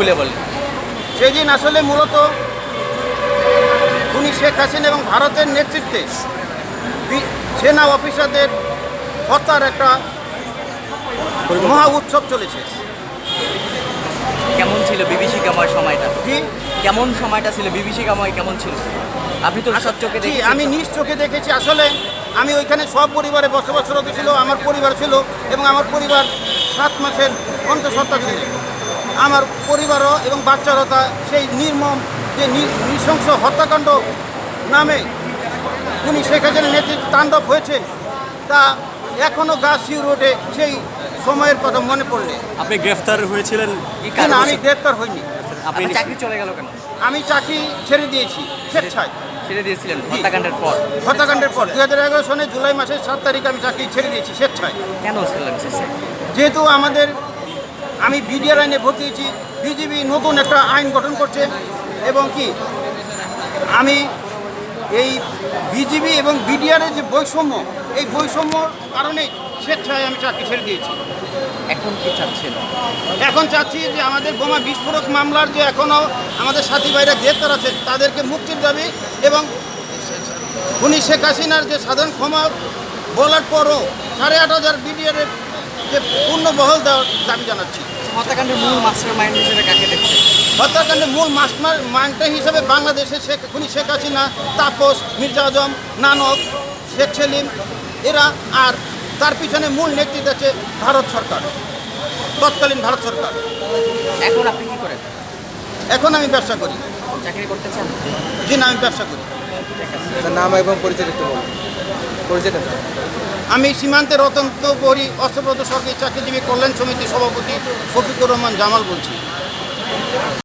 খুলে বলেন সেদিন আসলে মূলত উনি শেখ হাসিনা এবং ভারতের নেতৃত্বে সেনা অফিসারদের হত্যার একটা মহা উৎসব চলেছে। কেমন ছিল বিবিসি বিভীষিকাময় সময়টা? জি কেমন সময়টা ছিল? বিবিসি বিভীষিকাময় কেমন ছিল? আপনি তো সব চোখে দেখেছেন। আমি নিজ চোখে দেখেছি। আসলে আমি ওইখানে সব পরিবারে বসবাসরত ছিল আমার পরিবার ছিল এবং আমার পরিবার সাত মাসের অন্তঃসত্ত্বা ছিল। আমার পরিবারও এবং বাচ্চারও তা সেই নির্মম যে নৃশংস হত্যাকাণ্ড নামে উনি শেখ হাসিনার নেতৃত্বে তাণ্ডব হয়েছে তা এখনও গা শিউর ওঠে সেই সময়ের কথা মনে পড়লে। আপনি গ্রেফতার হয়েছিলেন কি না আমি গ্রেফতার হইনি। আপনি চাকরি চলে গেল কেন? আমি চাকরি ছেড়ে দিয়েছি স্বেচ্ছায়। ছেড়ে দিয়েছিলেন হত্যাকাণ্ডের পর? হত্যাকাণ্ডের পর দু হাজার এগারো সনে জুলাই মাসের সাত তারিখ আমি চাকরি ছেড়ে দিয়েছি স্বেচ্ছায়। কেন ছিলেন যেহেতু আমাদের আমি বিডিআর আইনে ভর্তি হয়েছি বিজেপি নতুন একটা আইন গঠন করছে এবং কি আমি এই বিজেপি এবং বিডিআরের যে বৈষম্য এই বৈষম্যর কারণে স্বেচ্ছায় আমি চাকরি ছেড়ে দিয়েছি। এখন কি চাচ্ছেন? এখন চাচ্ছি যে আমাদের বোমা বিস্ফোরক মামলার যে এখনও আমাদের সাথী ভাইরা গ্রেপ্তার আছে তাদেরকে মুক্তির দাবি এবং উনি শেখ হাসিনার যে সাধারণ ক্ষমা বলার পরও সাড়ে আট হাজার বিডিআরের যে পূর্ণ বহল দেওয়ার দাবি জানাচ্ছি। হত্যাকাণ্ডের মূল মাস্টার মাইন্ড হিসেবে কাকে দেখছেন? হত্যাকাণ্ডের মূল মাস্টার মাইন্ডটা হিসেবে বাংলাদেশের শেখ খুনি শেখ হাসিনা তাপস মির্জা আজম নানক শেখ সেলিম এরা আর তার পিছনে মূল নেতৃত্ব আছে ভারত সরকার তৎকালীন ভারত সরকার। এখন আপনি কি করেন? এখন আমি ব্যবসা করি। চাকরি করতে চান? জি না আমি ব্যবসা করি। নাম এবং পরিচয় একটু বলুন। পরিচয়টা আমি সীমান্তে রতন্ত করি অস্ত্রপ্রদ সরকারি চাকরিজীবী কল্যাণ সমিতির সভাপতি শফিকুর রহমান জামাল বলছি।